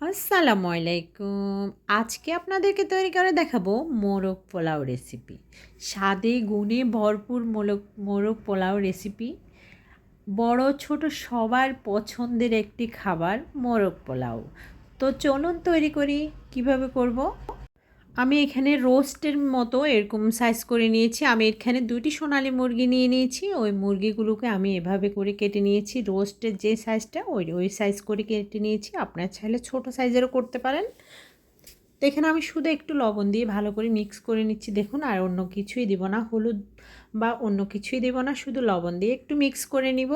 আসসালামু আলাইকুম আজকে আপনাদেরকে তৈরি করে দেখাবো মোরগ পোলাও রেসিপি। স্বাদে গুণে ভরপুর মোরগ মোরগ পোলাও রেসিপি। বড় ছোট সবার পছন্দের একটি খাবার মোরগ পোলাও। তো চলুন তৈরি করি। কীভাবে করব? আমি এখানে রোস্টের মতো এরকম সাইজ করে নিয়েছি। আমি এখানে দুটি সোনালি মুরগি নিয়ে নিয়েছি। ওই মুরগিগুলোকে আমি এভাবে করে কেটে নিয়েছি। রোস্টের যে সাইজটা ওই ওই সাইজ করে কেটে নিয়েছি। আপনার চাইলে ছোট সাইজেরও করতে পারেন। তো এখানে আমি শুধু একটু লবণ দিয়ে ভালো করে মিক্স করে নিচ্ছি। দেখুন, আর অন্য কিছুই দিব না। হলুদ বা অন্য কিছুই দেব না। শুধু লবণ দিয়ে একটু মিক্স করে নিব।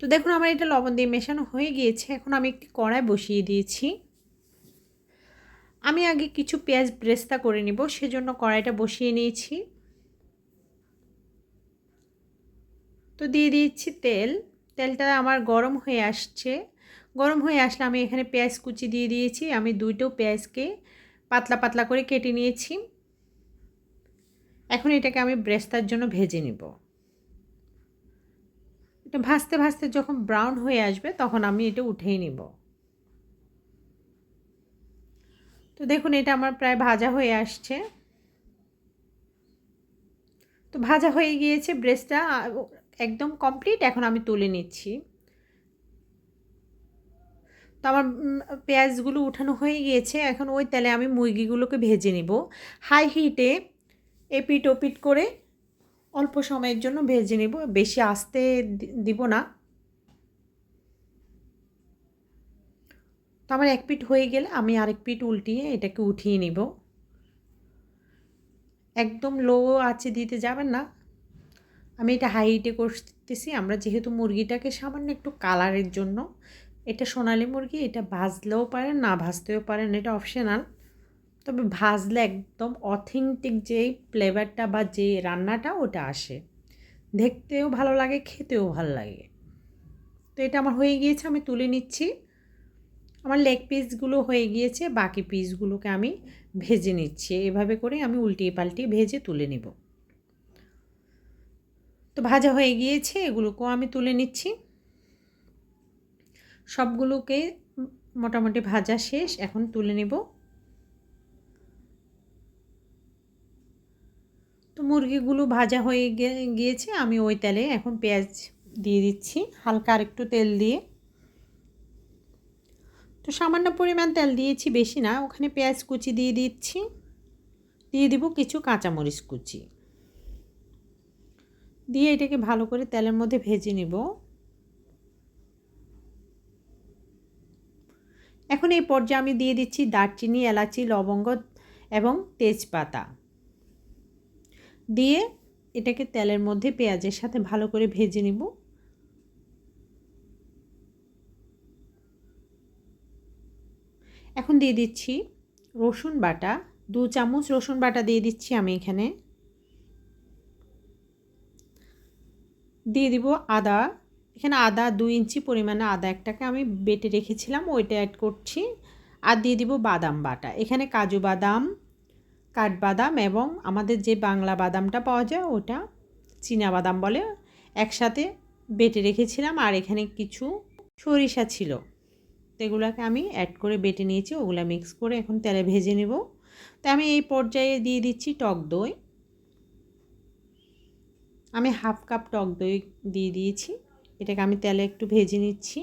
তো দেখুন, আমার এটা লবণ দিয়ে মেশানো হয়ে গিয়েছে। এখন আমি একটি কড়াই বসিয়ে দিয়েছি। আমি আগে কিছু পেঁয়াজ ব্রেস্তা করে নিব, সেজন্য কড়াইটা বসিয়ে নিয়েছি। তো দিয়ে দিয়েছি তেল। তেলটা আমার গরম হয়ে আসছে। গরম হয়ে আসলে আমি এখানে পেঁয়াজ কুচি দিয়ে দিয়েছি। আমি দুইটো পেঁয়াজকে পাতলা পাতলা করে কেটে নিয়েছি। এখন এটাকে আমি ব্রেস্তার জন্য ভেজে নিব। এটা ভাজতে ভাজতে যখন ব্রাউন হয়ে আসবে, তখন আমি এটা উঠেই নিব। তো দেখুন, এটা আমার প্রায় ভাজা হয়ে আসছে। তো ভাজা হয়ে গিয়েছে ব্রেস্টটা একদম কমপ্লিট। এখন আমি তুলে নিচ্ছি। তো আমার পেঁয়াজগুলো উঠানো হয়ে গিয়েছে। এখন ওই তেলে আমি মুরগিগুলোকে ভেজে নিব। হাই হিটে এপিট ওপিট করে অল্প সময়ের জন্য ভেজে নিব। বেশি আস্তে দিব না। তো আমার এক পিঠ হয়ে গেলে আমি আরেক পিঠ উল্টিয়ে এটাকে উঠিয়ে নিব। একদম লো আছে দিতে যাবেন না। আমি এটা হাইটে করতেছি, আমরা যেহেতু মুরগিটাকে সামান্য একটু কালারের জন্য, এটা সোনালি মুরগি, এটা ভাজলেও পারেন, না ভাজতেও পারেন, এটা অপশনাল। তবে ভাজলে একদম অথেন্টিক যেই ফ্লেভারটা বা যে রান্নাটা ওটা আসে। দেখতেও ভালো লাগে, খেতেও ভালো লাগে। তো এটা আমার হয়ে গিয়েছে, আমি তুলে নিচ্ছি। আমার লেগ পিসগুলো হয়ে গিয়েছে, বাকি পিসগুলোকে আমি ভেজে নিচ্ছি। এভাবে করে আমি উল্টিয়ে পাল্টিয়ে ভেজে তুলে নেব। তো ভাজা হয়ে গিয়েছে, এগুলোকেও আমি তুলে নিচ্ছি। সবগুলোকে মোটামুটি ভাজা শেষ, এখন তুলে নেব। তো মুরগিগুলো ভাজা হয়ে গিয়েছে, আমি ওই তেলে এখন পেঁয়াজ দিয়ে দিচ্ছি, হালকা আর একটু তেল দিয়ে। তো সামান্য পরিমাণ তেল দিয়েছি, বেশি না। ওখানে পেঁয়াজ কুচি দিয়ে দিচ্ছি। দিয়ে দিব কিছু কাঁচামরিচ কুচি। দিয়ে এটাকে ভালো করে তেলের মধ্যে ভেজে নিব। এখন এই পর্যায়ে আমি দিয়ে দিচ্ছি দারচিনি, এলাচি, লবঙ্গ এবং তেজপাতা। দিয়ে এটাকে তেলের মধ্যে পেঁয়াজের সাথে ভালো করে ভেজে নিব। এখন দিয়ে দিচ্ছি রসুন বাটা। দু চামচ রসুন বাটা দিয়ে দিচ্ছি আমি এখানে। দিয়ে দিব আদা। এখানে আদা দুই ইঞ্চি পরিমাণে আদা একটাকে আমি বেটে রেখেছিলাম, ওইটা অ্যাড করছি। আর দিয়ে দিব বাদাম বাটা। এখানে কাজু বাদাম, কাঠবাদাম এবং আমাদের যে বাংলা বাদামটা পাওয়া যায় ওটা চীনা বাদাম বলে একসাথে বেটে রেখেছিলাম। আর এখানে কিছু সরিষা ছিল। তো এগুলোকে আমি অ্যাড করে বেটে নিয়েছি, ওগুলো মিক্স করে এখন তেলে ভেজে নেব। তো আমি এই পর্যায়ে দিয়ে দিচ্ছি টক দই। আমি হাফ কাপ টক দই দিয়ে দিয়েছি, এটাকে আমি তেলে একটু ভেজে নিচ্ছি।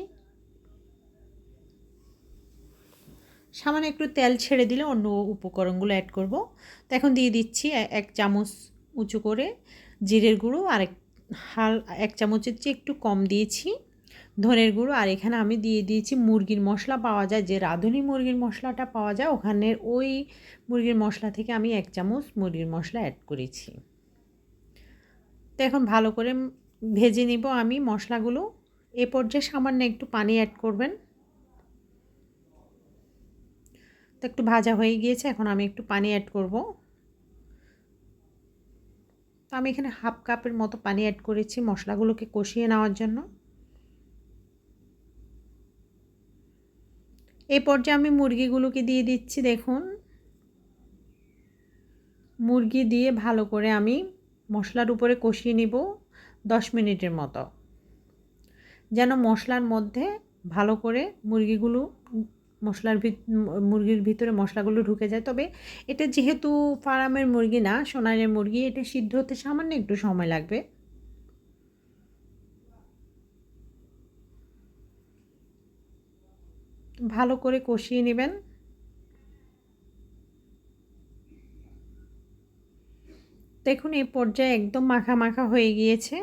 সামান্য একটু তেল ছেড়ে দিলে অন্য উপকরণগুলো অ্যাড করব। তো এখন দিয়ে দিচ্ছি এক চামচ উঁচু করে জিরের গুঁড়ো, আর এক হাল, এক চামচের চেয়ে একটু কম দিয়েছি। ধনের গুঁড়ো, আর এখানে আমি দিয়ে দিয়েছি মুরগির মশলা পাওয়া যায়, যে রাঁধুনি মুরগির মশলাটা পাওয়া যায়, ওখানের ওই মুরগির মশলা থেকে আমি এক চামচ মুরগির মশলা অ্যাড করেছি। তো এখন ভালো করে ভেজে নিব আমি মশলাগুলো। এ পর্যায়ে সামান্য একটু পানি অ্যাড করবেন। তো একটু ভাজা হয়ে গিয়েছে, এখন আমি একটু পানি অ্যাড করব। তো আমি এখানে হাফ কাপের মতো পানি অ্যাড করেছি মশলাগুলোকে কষিয়ে নেওয়ার জন্য। এই পর্যায়ে আমি মুরগিগুলোকে দিয়ে দিচ্ছি, দেখুন। মুরগি দিয়ে ভালো করে আমি মশলার উপরে কষিয়ে নিব দশ মিনিটের মতো। যেন মশলার মধ্যে ভালো করে মুরগিগুলো মশলার ভিত, মুরগির ভিতরে মশলাগুলো ঢুকে যায়। তবে এটা যেহেতু ফার্মের মুরগি না সোনারের মুরগি, এটা সিদ্ধ হতে সামান্য একটু সময় লাগবে। ভালো করে কষিয়ে নেবেন। দেখুন, এই পর্যায়ে একদম মাখা মাখা হয়ে গিয়েছে।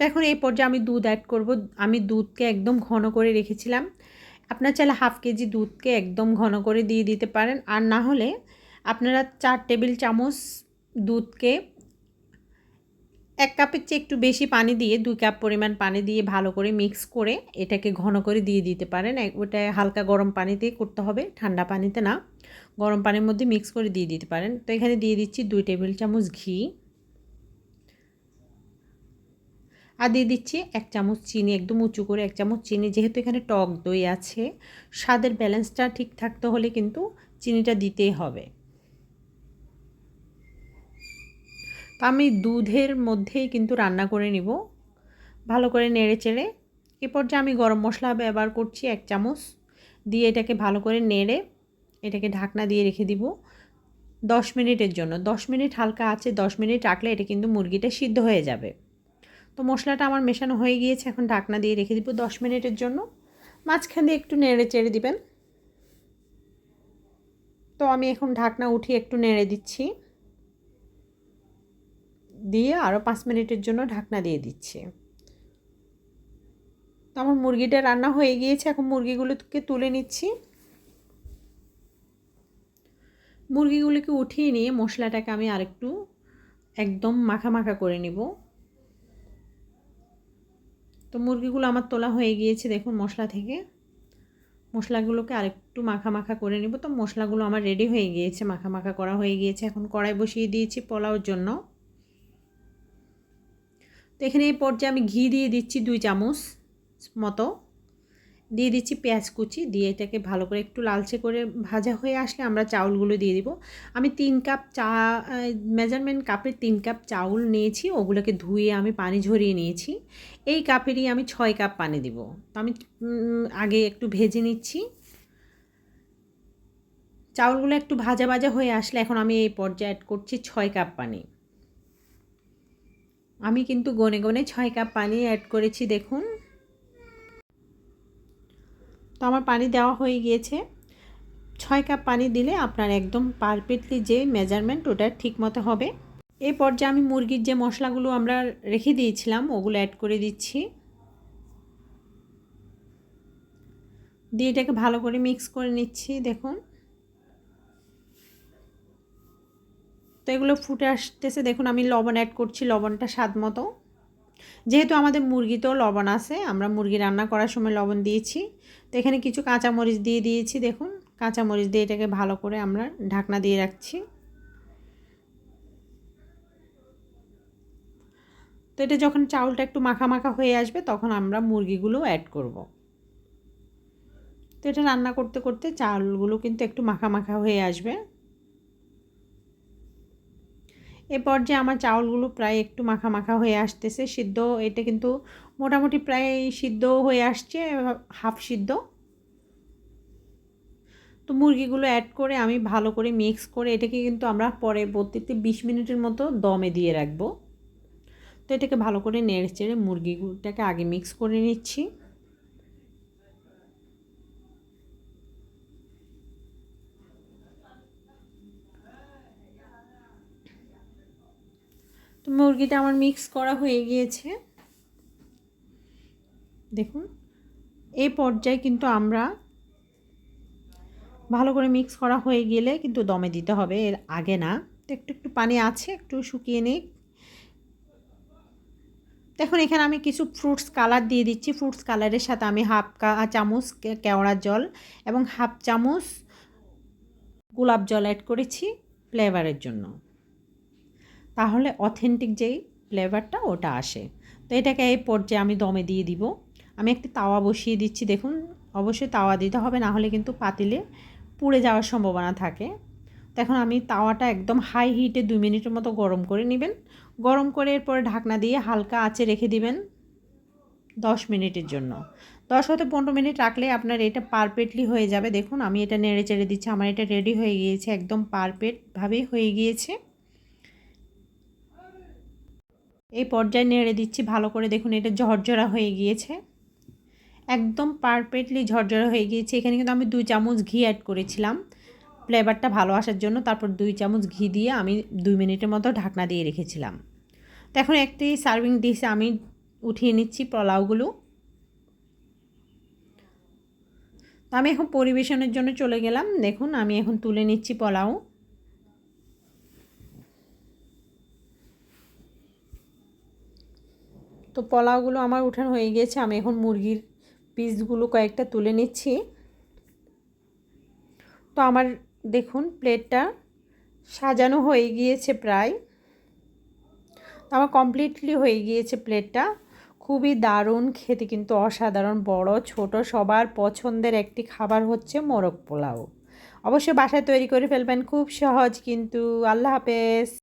এখন এই পর্যায়ে আমি দুধ অ্যাড করব। আমি দুধকে একদম ঘন করে রেখেছিলাম। আপনার চাইলে হাফ কেজি দুধকে একদম ঘন করে দিয়ে দিতে পারেন। আর না হলে আপনারা চার টেবিল চামচ দুধকে এক কাপের চেয়ে একটু বেশি পানি দিয়ে, দুই কাপ পরিমাণ পানি দিয়ে ভালো করে মিক্স করে এটাকে ঘন করে দিয়ে দিতে পারেন। ওটা হালকা গরম পানিতে করতে হবে, ঠান্ডা পানিতে না। গরম পানির মধ্যে মিক্স করে দিয়ে দিতে পারেন। তো এখানে দিয়ে দিচ্ছি দুই টেবিল চামচ ঘি। আর দিয়ে দিচ্ছি এক চামচ চিনি, একদম উঁচু করে এক চামচ চিনি। যেহেতু এখানে টক দই আছে, স্বাদের ব্যালেন্সটা ঠিক থাকতে হলে কিন্তু চিনিটা দিতেই হবে। আমি দুধের মধ্যেই কিন্তু রান্না করে নিব। ভালো করে নেড়ে চেড়ে। এরপর যে আমি গরম মশলা ব্যবহার করছি এক চামচ। দিয়ে এটাকে ভালো করে নেড়ে এটাকে ঢাকনা দিয়ে রেখে দিব দশ মিনিটের জন্য। দশ মিনিট হালকা আছে, দশ মিনিট রাখলে এটা কিন্তু মুরগিটা সিদ্ধ হয়ে যাবে। তো মশলাটা আমার মেশানো হয়ে গিয়েছে, এখন ঢাকনা দিয়ে রেখে দিব দশ মিনিটের জন্য। মাঝখান দিয়ে একটু নেড়ে চেড়ে দিবেন। তো আমি এখন ঢাকনা উঠিয়ে একটু নেড়ে দিচ্ছি। দিয়ে আরও পাঁচ মিনিটের জন্য ঢাকনা দিয়ে দিচ্ছি। তো আমার মুরগিটা রান্না হয়ে গিয়েছে, এখন মুরগিগুলোকে তুলে নিচ্ছি। মুরগিগুলিকে উঠিয়ে নিয়ে মশলাটাকে আমি আরেকটু একদম মাখা মাখা করে নিব। তো মুরগিগুলো আমার তোলা হয়ে গিয়েছে, দেখুন মশলা থেকে। মশলাগুলোকে আরেকটু মাখা মাখা করে নিব। তো মশলাগুলো আমার রেডি হয়ে গিয়েছে, মাখা মাখা করা হয়ে গিয়েছে। এখন কড়াই বসিয়ে দিয়েছি পোলাওর জন্য। তো এখানে এই পর্যায়ে আমি ঘি দিয়ে দিচ্ছি দুই চামচ মতো। দিয়ে দিচ্ছি পেঁয়াজ কুচি, দিয়ে এটাকে ভালো করে একটু লালচে করে ভাজা হয়ে আসলে আমরা চাউলগুলো দিয়ে দিব। আমি তিন কাপ চা মেজারমেন্ট কাপের তিন কাপ চাউল নিয়েছি, ওগুলোকে ধুয়ে আমি পানি ঝরিয়ে নিয়েছি। এই কাপেরই আমি ছয় কাপ পানি দিব। তো আমি আগে একটু ভেজে নিচ্ছি। চাউলগুলো একটু ভাজা ভাজা হয়ে আসলে এখন আমি এই পর্যায়ে অ্যাড করছি ছয় কাপ পানি। আমি কিন্তু গনে গনে ছয় কাপ পানি অ্যাড করেছি, দেখুন। তো আমার পানি দেওয়া হয়ে গিয়েছে। ছয় কাপ পানি দিলে আপনার একদম পারফেক্টলি যে মেজারমেন্ট ওটা ঠিক মতো হবে। এই পর্যায়ে আমি মুরগির যে মশলাগুলো আমরা রেখে দিয়েছিলাম, ওগুলো অ্যাড করে দিচ্ছি। দিয়ে এটাকে ভালো করে মিক্স করে নিচ্ছি, দেখুন। এগুলো ফুটে আসতেছে। দেখুন, আমি লবণ অ্যাড করছি, লবণটা স্বাদ মতো। যেহেতু আমাদের মুরগিতেও লবণ আছে, আমরা মুরগি রান্না করার সময় লবণ দিয়েছি। তো এখানে কিছু কাঁচামরিচ দিয়ে দিয়েছি, দেখুন। কাঁচামরিচ দিয়ে এটাকে ভালো করে আমরা ঢাকনা দিয়ে রাখছি। তো এটা যখন চাউলটা একটু মাখা মাখা হয়ে আসবে, তখন আমরা মুরগিগুলো অ্যাড করব। তো এটা রান্না করতে করতে চাউলগুলো কিন্তু একটু মাখা মাখা হয়ে আসবে। এ পর্যায়ে আমার চাউলগুলো প্রায় একটু মাখা মাখা হয়ে আসতেছে, সিদ্ধ, এটা কিন্তু মোটামুটি প্রায় সিদ্ধ হয়ে আসছে, হাফ সিদ্ধ। তো মুরগিগুলো অ্যাড করে আমি ভালো করে মিক্স করে এটাকে কিন্তু আমরা পরবর্তীতে বিশ মিনিটের মতো দমে দিয়ে রাখব। তো এটাকে ভালো করে নেড়ে চেড়ে মুরগিগুলোটাকে আগে মিক্স করে নিচ্ছি। মুরগিটা আমার মিক্স করা হয়ে গিয়েছে। দেখুন, এই পর্যায়ে কিন্তু আমরা ভালো করে মিক্স করা হয়ে গেলে কিন্তু দমে দিতে হবে, এর আগে না। তো একটু একটু পানি আছে, একটু শুকিয়ে নিই দেখুন, এখানে আমি কিছু ফ্রুটস কালার দিয়ে দিচ্ছি। ফ্রুটস কালারের সাথে আমি হাফ চামচ কেওড়ার জল এবং হাফ চামচ গোলাপ জল অ্যাড করেছি ফ্লেভারের জন্য। তাহলে অথেন্টিক যেই ফ্লেভারটা ওটা আসে। তো এটাকে এই পর্যায়ে আমি দমে দিয়ে দিব। আমি একটি তাওয়া বসিয়ে দিচ্ছি। দেখুন, অবশ্যই তাওয়া দিতে হবে, না হলে কিন্তু পাতিলে পুড়ে যাওয়ার সম্ভাবনা থাকে। তো এখন আমি তাওয়াটা একদম হাই হিটে দুই মিনিটের মতো গরম করে নেবেন। গরম করে এরপরে ঢাকনা দিয়ে হালকা আঁচে রেখে দিবেন দশ মিনিটের জন্য। দশ হতে পনেরো মিনিট রাখলে আপনার এটা পারফেক্টলি হয়ে যাবে। দেখুন, আমি এটা নেড়ে চেড়ে দিচ্ছি। আমার এটা রেডি হয়ে গিয়েছে, একদম পারফেক্টভাবেই হয়ে গিয়েছে। এই পর্যায়ে নেড়ে দিচ্ছি, ভালো করে দেখুন এটা ঝরঝরা হয়ে গিয়েছে। একদম পারফেক্টলি ঝরঝরা হয়ে গিয়েছে। এখানে কিন্তু আমি দুই চামচ ঘি অ্যাড করেছিলাম। ফ্লেভারটা ভালো আসার জন্য তারপর দুই চামচ ঘি দিয়ে আমি দুই মিনিটের মতো ঢাকনা দিয়ে রেখেছিলাম। তো এখন একটি সার্ভিং ডিশে আমি উঠিয়ে নিচ্ছি পোলাওগুলো। আমি এখন পরিবেশনের জন্য চলে গেলাম। দেখুন আমি এখন তুলে নিচ্ছি পোলাও। তো পোলাওগুলো আমার উঠানো হয়ে গিয়েছে, আমি এখন মুরগির পিসগুলো কয়েকটা তুলে নিচ্ছি। তো আমার দেখুন প্লেটটা সাজানো হয়ে গিয়েছে প্রায়। তো আমার কমপ্লিটলি হয়ে গিয়েছে প্লেটটা খুবই দারুণ, খেতে কিন্তু অসাধারণ, বড়, ছোট, সবার পছন্দের একটি খাবার হচ্ছে মোরগ পোলাও। অবশ্যই বাসায় তৈরি করে ফেলবেন, খুব সহজ কিন্তু। আল্লাহ হাফেজ।